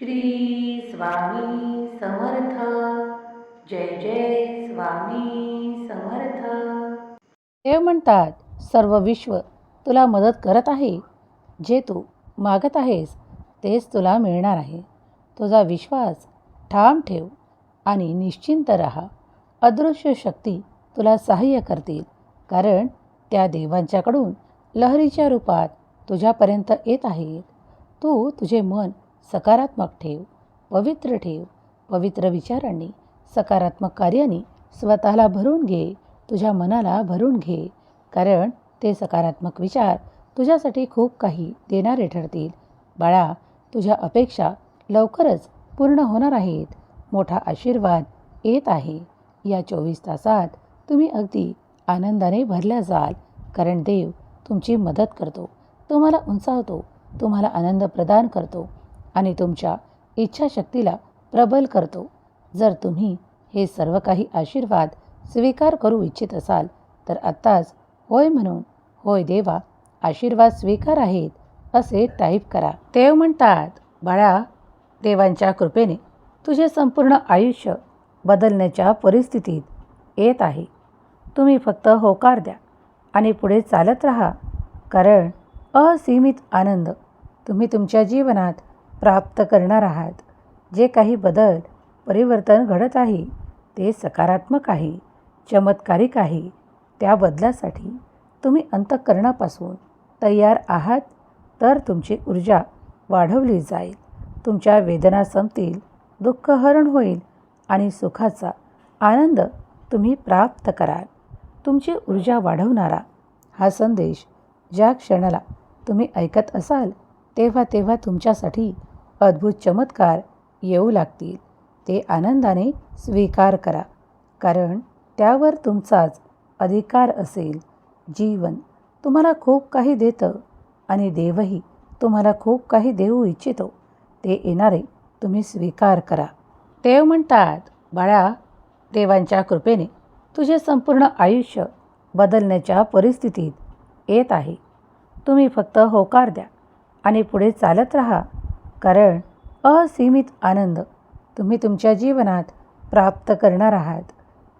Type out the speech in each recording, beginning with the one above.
श्री स्वामी समर्थ. जय जय स्वामी समर्थ. देव म्हणतात सर्व विश्व तुला मदत करत आहे. जे तू मागत आहेस तेच तुला मिळणार आहे. तुझा विश्वास ठाम ठेव आणि निश्चिंत राहा. अदृश्य शक्ती तुला सहाय्य करतील कारण त्या देवांच्याकडून लहरीच्या रूपात तुझ्यापर्यंत येत आहेत. तू तुझे मन सकारात्मक ठेव पवित्र ठेव पवित्र विचारांनी सकारात्मक कार्याने स्वतःला भरून घे तुझ्या मनाला भरून घे. कारण ते सकारात्मक विचार तुझ्यासाठी खूप काही देणारे ठरतील. बाळा तुझ्या अपेक्षा लवकरच पूर्ण होणार आहेत. मोठा आशीर्वाद येत आहे. या चोवीस तासात तुम्ही अगदी आनंदाने भरल्या जाल. कारण देव तुमची मदत करतो. तुम्हाला उंचावतो. तुम्हाला आनंद प्रदान करतो. आणि तुमच्या इच्छाशक्तीला प्रबल करतो. जर तुम्ही हे सर्व काही आशीर्वाद स्वीकार करू इच्छित असाल तर आत्ताच होय म्हणून होय देवा आशीर्वाद स्वीकार आहेत असे टाईप करा. देव म्हणतात बाळा देवांच्या कृपेने तुझे संपूर्ण आयुष्य बदलण्याच्या परिस्थितीत येत आहे. तुम्ही फक्त होकार द्या आणि पुढे चालत राहा. कारण असीमित आनंद तुम्ही तुमच्या जीवनात प्राप्त करणार आहात. जे काही बदल परिवर्तन घडत आहे ते सकारात्मक आहे चमत्कारिक आहे. त्या बदलासाठी तुम्ही अंतःकरणापासून तयार आहात तर तुमची ऊर्जा वाढवली जाईल. तुमच्या वेदना संपतील दुःख हरण होईल आणि सुखाचा आनंद तुम्ही प्राप्त कराल. तुमची ऊर्जा वाढवणारा हा संदेश ज्या क्षणाला तुम्ही ऐकत असाल तेव्हा तेव्हा तुमच्यासाठी अद्भुत चमत्कार येऊ लागतील. ते आनंदाने स्वीकार करा. कारण त्यावर तुमचाच अधिकार असेल. जीवन तुम्हाला खूप काही देतं आणि देवही तुम्हाला खूप काही देऊ इच्छितो. ते येणारे तुम्ही स्वीकार करा. देव म्हणतात बाळा देवांच्या कृपेने तुझे संपूर्ण आयुष्य बदलण्याच्या परिस्थितीत येत आहे. तुम्ही फक्त होकार द्या आणि पुढे चालत राहा. कारण असीमित आनंद तुम्ही तुमच्या जीवनात प्राप्त करणार आहात.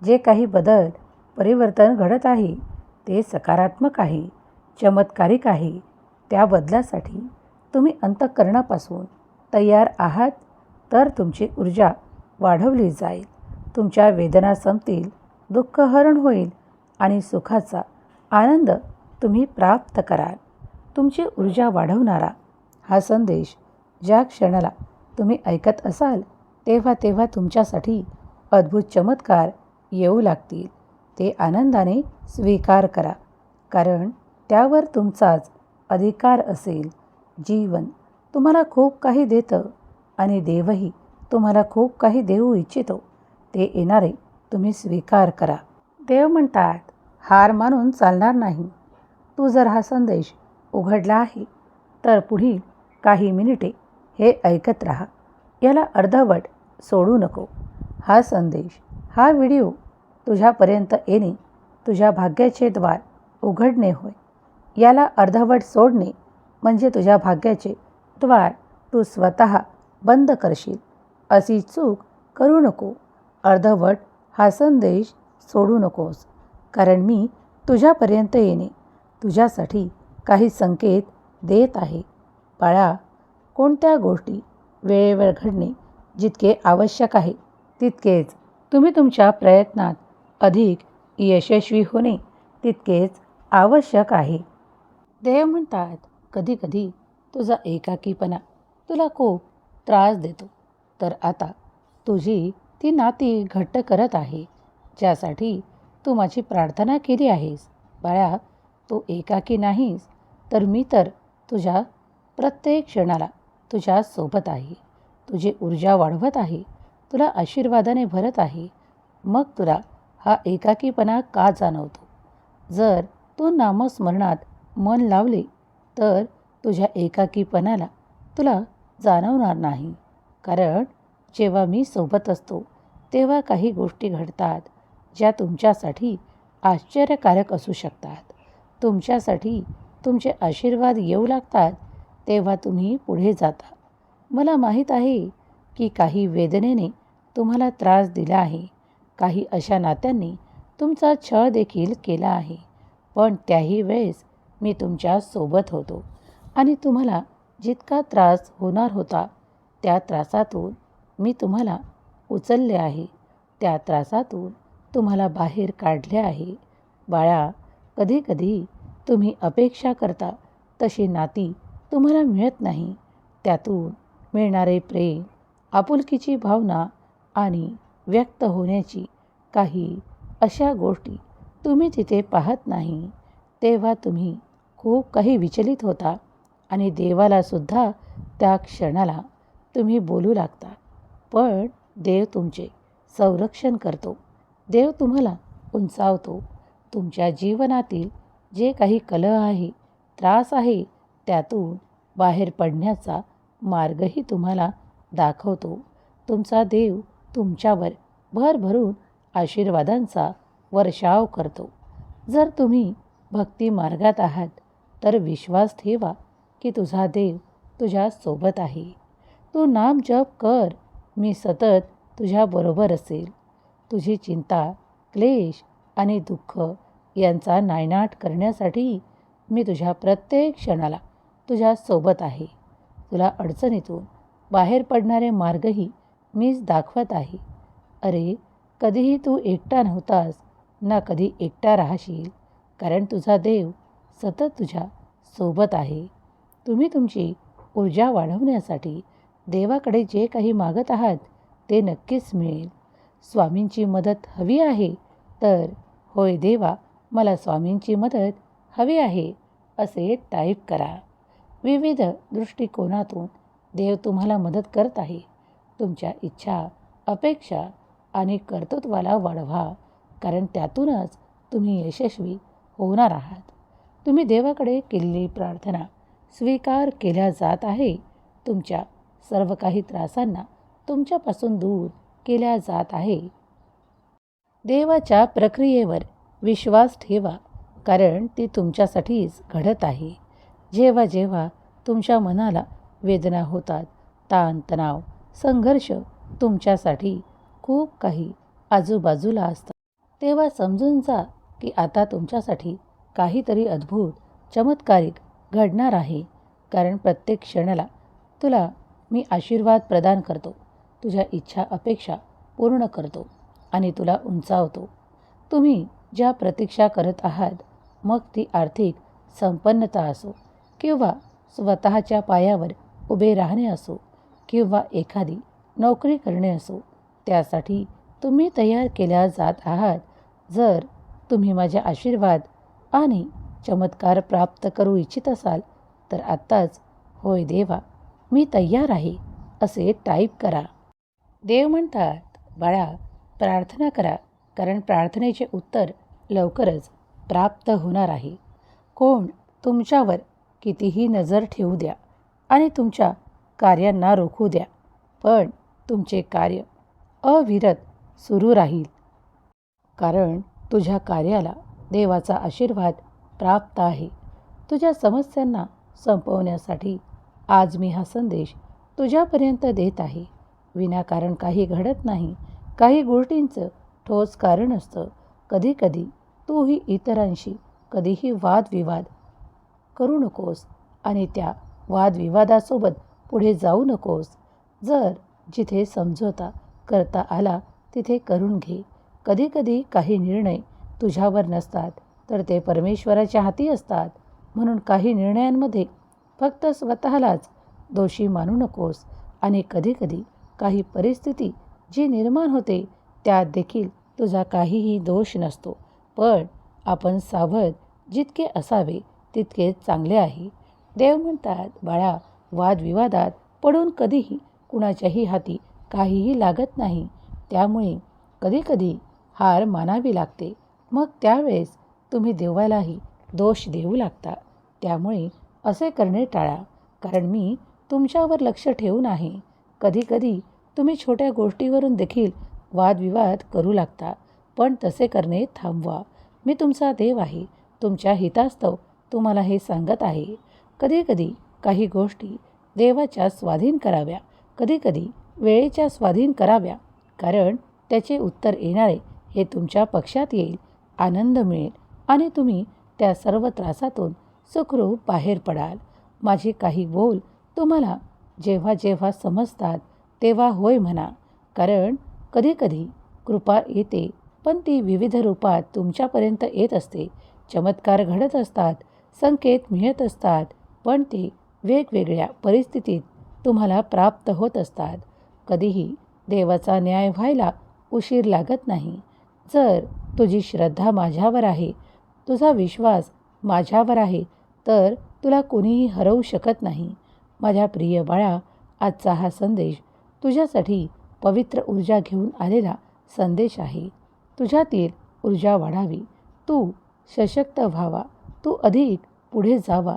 जे काही बदल परिवर्तन घडत आहे ते सकारात्मक आहे चमत्कारिक आहे. त्या बदलासाठी तुम्ही अंतःकरणापासून तयार आहात तर तुमची ऊर्जा वाढवली जाईल. तुमच्या वेदना संपतील दुःख हरण होईल आणि सुखाचा आनंद तुम्ही प्राप्त कराल. तुमची ऊर्जा वाढवणारा हा संदेश ज्या क्षणाला तुम्ही ऐकत असाल तेव्हा तेव्हा तुमच्यासाठी अद्भुत चमत्कार येऊ लागतील. ते आनंदाने स्वीकार करा कारण त्यावर तुमचाच अधिकार असेल. जीवन तुम्हाला खूप काही देतं आणि देवही तुम्हाला खूप काही देऊ इच्छितो. ते येणारे तुम्ही स्वीकार करा. देव म्हणतात हार मानून चालणार नाही. तू जर हा संदेश उघडला आहे तर पुढील काही मिनिटे हे ऐकत राहा. याला अर्धवट सोडू नको. हा संदेश हा व्हिडिओ तुझ्यापर्यंत येणे तुझ्या भाग्याचे द्वार उघडणे होय. याला अर्धवट सोडणे म्हणजे तुझ्या भाग्याचे द्वार तू स्वतः बंद करशील. अशी चूक करू नको. अर्धवट हा संदेश सोडू नकोस. कारण मी तुझ्यापर्यंत येणे तुझ्यासाठी काही संकेत देत आहे. बाळा कोणत्या गोष्टी वेळेवर घडणे जितके आवश्यक आहे तितकेच तुम्ही तुमच्या प्रयत्नात अधिक यशस्वी होणे तितकेच आवश्यक आहे. देव म्हणतात कधीकधी तुझा एकाकीपणा तुला खूप त्रास देतो. तर आता तुझी ती नाती घट्ट करत आहे ज्यासाठी तू माझी प्रार्थना केली आहेस. बाळा तू एकाकी नाहीस तर मी तर तुझ्या प्रत्येक क्षणाला तुझ्या सोबत आहे. तुझी ऊर्जा वाढवत आहे. तुला आशीर्वादाने भरत आहे. मग तुला हा एकाकीपणा का जाणवतो? जर तू नामस्मरणात मन लावले तर तुझ्या एकाकीपणाला तुला जाणवणार नाही. कारण जेव्हा मी सोबत असतो तेव्हा काही गोष्टी घडतात ज्या तुमच्यासाठी आश्चर्यकारक असू शकतात. तुमच्यासाठी तुमचे आशीर्वाद येऊ लागतात तेव्हा तुम्ही पुढे जाता. मला माहीत आहे की काही वेदनेने तुम्हाला त्रास दिला आहे. काही अशा नात्यांनी तुमचा छळ देखील केला आहे. पण त्याही वेळेस मी तुमच्यासोबत होतो आणि तुम्हाला जितका त्रास होणार होता त्या त्रासातून मी तुम्हाला उचलले आहे. त्या त्रासातून तुम्हाला बाहेर काढले आहे. बाळा कधीकधी तुम्ही अपेक्षा करता तशी नाती तुम्हाला मिळत नाही. त्यातून मिळणारे प्रेम आपुलकीची भावना आणि व्यक्त होण्याची काही अशा गोष्टी तुम्ही तिथे पाहत नाही. तेव्हा तुम्ही खूप काही विचलित होता आणि देवालासुद्धा त्या क्षणाला तुम्ही बोलू लागता. पण देव तुमचे संरक्षण करतो. देव तुम्हाला उंचावतो. तुमच्या जीवनातील जे काही कलह आहे त्रास आहे त्यातून बाहेर पडण्याचा मार्गही तुम्हाला दाखवतो. तुमचा देव तुमच्यावर भरभरून आशीर्वादांचा वर्षाव करतो. जर तुम्ही भक्ती मार्गात आहात तर विश्वास ठेवा की तुझा देव तुझ्या सोबत आहे. तू नाम जप कर मी सतत तुझ्याबरोबर असेल. तुझी चिंता क्लेश आणि दुःख यांचा नायनाट करण्यासाठी मी तुझ्या प्रत्येक क्षणाला तुझ्या सोबत आहे. तुला अडचणीतून बाहेर पडणारे मार्गही मीच दाखवत आहे. अरे कधीही तू एकटा नव्हतास ना कधी एकटा राहशील कारण तुझा देव सतत तुझ्या सोबत आहे. तुम्ही तुमची ऊर्जा वाढवण्यासाठी देवाकडे जे काही मागत आहात ते नक्कीच मिळेल. स्वामींची मदत हवी आहे तर होय देवा मला स्वामींची मदत हवी आहे असे टाईप करा. विविध दृष्टिकोनातून देव तुम्हाला मदत करत आहे. तुमच्या इच्छा अपेक्षा आणि कर्तृत्वाला वाढवा कारण त्यातूनच तुम्ही यशस्वी होणार आहात. तुम्ही देवाकडे केलेली प्रार्थना स्वीकार केल्या जात आहे. तुमच्या सर्व काही त्रासांना तुमच्यापासून दूर केल्या जात आहे. देवाच्या प्रक्रियेवर विश्वास ठेवा कारण ती तुमच्यासाठीच घडत आहे. जेव्हा जेव्हा तुमच्या मनाला वेदना होतात ताणतणाव संघर्ष तुमच्यासाठी खूप काही आजूबाजूला असतात. तेव्हा समजून जा की आता तुमच्यासाठी काहीतरी अद्भुत चमत्कारिक घडणार आहे. कारण प्रत्येक क्षणाला तुला मी आशीर्वाद प्रदान करतो. तुझ्या इच्छा अपेक्षा पूर्ण करतो आणि तुला उंचावतो. तुम्ही ज्या प्रतीक्षा करत आहात मग ती आर्थिक संपन्नता असो. किंवा स्वतःच्या पायावर उभे राहणे असो किंवा एखादी नोकरी करणे असो त्यासाठी तुम्ही तयार केल्या जात आहात. जर तुम्ही माझे आशीर्वाद आणि चमत्कार प्राप्त करू इच्छित असाल तर आत्ताच होय देवा मी तयार आहे असे टाईप करा. देव म्हणतात बाळा प्रार्थना करा कारण प्रार्थनेचे उत्तर लवकरच प्राप्त होणार आहे. कोण तुमच्यावर कितीही नजर ठेवू द्या आणि तुमच्या कार्यांना रोखू द्या. पण तुमचे कार्य अविरत सुरू राहील. कारण तुझ्या कार्याला देवाचा आशीर्वाद प्राप्त आहे. तुझ्या समस्यांना संपवण्यासाठी आज मी हा संदेश तुझ्यापर्यंत देत आहे. विनाकारण काही घडत नाही. काही गोष्टींचं ठोस कारण असतं. कधीकधी तूही इतरांशी कधीही वादविवाद करू नकोस आणि त्या वादविवादासोबत पुढे जाऊ नकोस. जर जिथे समझोता करता आला तिथे करून घे. कधीकधी काही निर्णय तुझ्यावर नसतात तर ते परमेश्वराच्या हाती असतात. म्हणून काही निर्णयांमध्ये फक्त स्वतःलाच दोषी मानू नकोस आणि कधीकधी काही परिस्थिती जी निर्माण होते त्यात देखील तुझा काहीही दोष नसतो. पण आपण सावध जितके असावे तितके चांगले आहे. देव म्हणतात बाळा वादविवादात पडून कधीही कुणाच्याही हाती काहीही लागत नाही. त्यामुळे कधीकधी हार मानावी लागते. मग त्यावेळेस तुम्ही देवालाही दोष देऊ लागता. त्यामुळे असे करणे टाळा. कारण मी तुमच्यावर लक्ष ठेवून आहे. कधीकधी तुम्ही छोट्या गोष्टीवरून देखील वादविवाद करू लागता. पण तसे करणे थांबवा. मी तुमचा देव आहे. तुमच्या हितास्तव तुम्हाला हे सांगत आहे. कधीकधी काही गोष्टी देवाच्या स्वाधीन कराव्या. कधीकधी वेळेच्या स्वाधीन कराव्या. कारण त्याचे उत्तर येणारे हे तुमच्या पक्षात येईल आनंद मिळेल आणि तुम्ही त्या सर्व त्रासातून सुखरूप बाहेर पडाल. माझे काही बोल तुम्हाला जेव्हा जेव्हा समजतात तेव्हा होय म्हणा. कारण कधीकधी कृपा येते पण ती विविध रूपात तुमच्यापर्यंत येत असते. चमत्कार घडत असतात संकेत मिळत असतात पण ते वेगवेगळ्या परिस्थितीत तुम्हाला प्राप्त होत असतात. कधीही देवाचा न्याय व्हायला उशीर लागत नाही. जर तुझी श्रद्धा माझ्यावर आहे तुझा विश्वास माझ्यावर आहे तर तुला कोणीही हरवू शकत नाही. माझ्या प्रिय बाळा आजचा हा संदेश तुझ्यासाठी पवित्र ऊर्जा घेऊन आलेला संदेश आहे. तुझ्यातील ऊर्जा वाढावी. तू सशक्त व्हावा. तू अधिक पुढे जावा.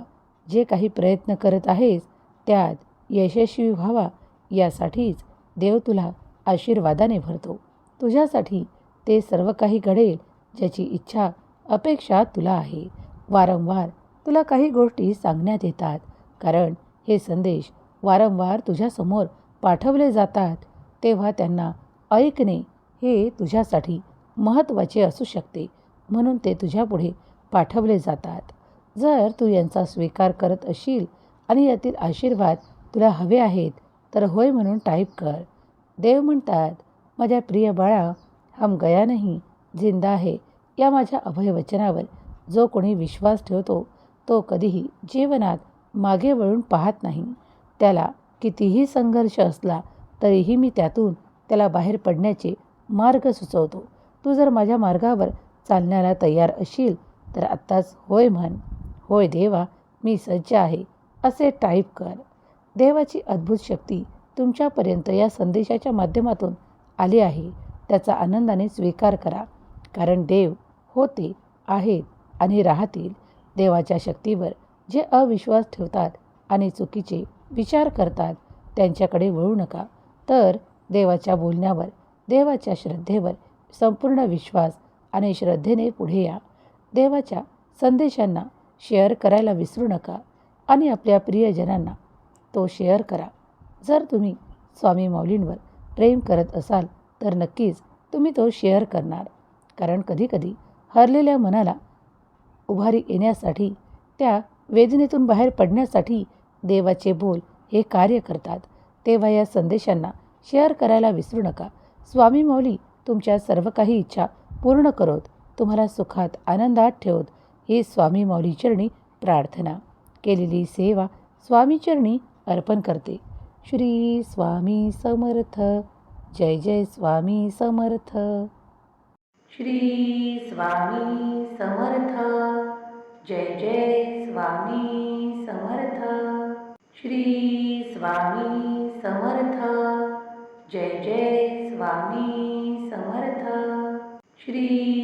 जे काही प्रयत्न करत आहेस त्यात यशस्वी व्हावा. यासाठीच देव तुला आशीर्वादाने भरतो. तुझ्यासाठी ते सर्व काही घडेल ज्याची इच्छा अपेक्षा तुला आहे. वारंवार तुला काही गोष्टी सांगण्यात येतात. कारण हे संदेश वारंवार तुझ्यासमोर पाठवले जातात तेव्हा त्यांना ऐकणे हे तुझ्यासाठी महत्त्वाचे असू शकते. म्हणून ते तुझ्यापुढे पाठवले जातात. जर तू यांचा स्वीकार करत असशील आणि यातील आशीर्वाद तुला हवे आहेत तर होय म्हणून टाईप कर. देव म्हणतात माझ्या प्रिय बाळा हम गया नाही जिंदा आहे. या माझ्या अभयवचनावर जो कोणी विश्वास ठेवतो तो कधीही जीवनात मागे वळून पाहत नाही. त्याला कितीही संघर्ष असला तरीही मी त्यातून त्याला बाहेर पडण्याचे मार्ग सुचवतो. तू जर माझ्या मार्गावर चालण्याला तयार असशील तर आत्ताच होय म्हण होय देवा मी सज्ज आहे असे टाईप कर. देवाची अद्भुत शक्ती तुमच्यापर्यंत या संदेशाच्या माध्यमातून आली आहे. त्याचा आनंदाने स्वीकार करा. कारण देव होते आहेत आणि राहतील. देवाच्या शक्तीवर जे अविश्वास ठेवतात आणि चुकीचे विचार करतात त्यांच्याकडे वळू नका. तर देवाच्या बोलण्यावर देवाच्या श्रद्धेवर संपूर्ण विश्वास आणि श्रद्धेने पुढे या. देवाच्या संदेशांना शेअर करायला विसरू नका आणि आपल्या प्रियजनांना तो शेअर करा. जर तुम्ही स्वामी माऊलींवर प्रेम करत असाल तर नक्कीच तुम्ही तो शेअर करणार. कारण कधीकधी हरलेल्या मनाला उभारी येण्यासाठी त्या वेदनेतून बाहेर पडण्यासाठी देवाचे बोल हे कार्य करतात. तेव्हा या संदेशांना शेअर करायला विसरू नका. स्वामी माऊली तुमच्या सर्व काही इच्छा पूर्ण करोत. तुम्हाला सुखात आनंदात ठेवत ही स्वामी मौलीचरणी प्रार्थना. केलेली सेवा स्वामीचरणी अर्पण करते. श्री स्वामी समर्थ. जय जय स्वामी समर्थ. श्री स्वामी समर्थ. जय जय स्वामी समर्थ. श्री स्वामी समर्थ. जय जय स्वामी समर्थ. श्री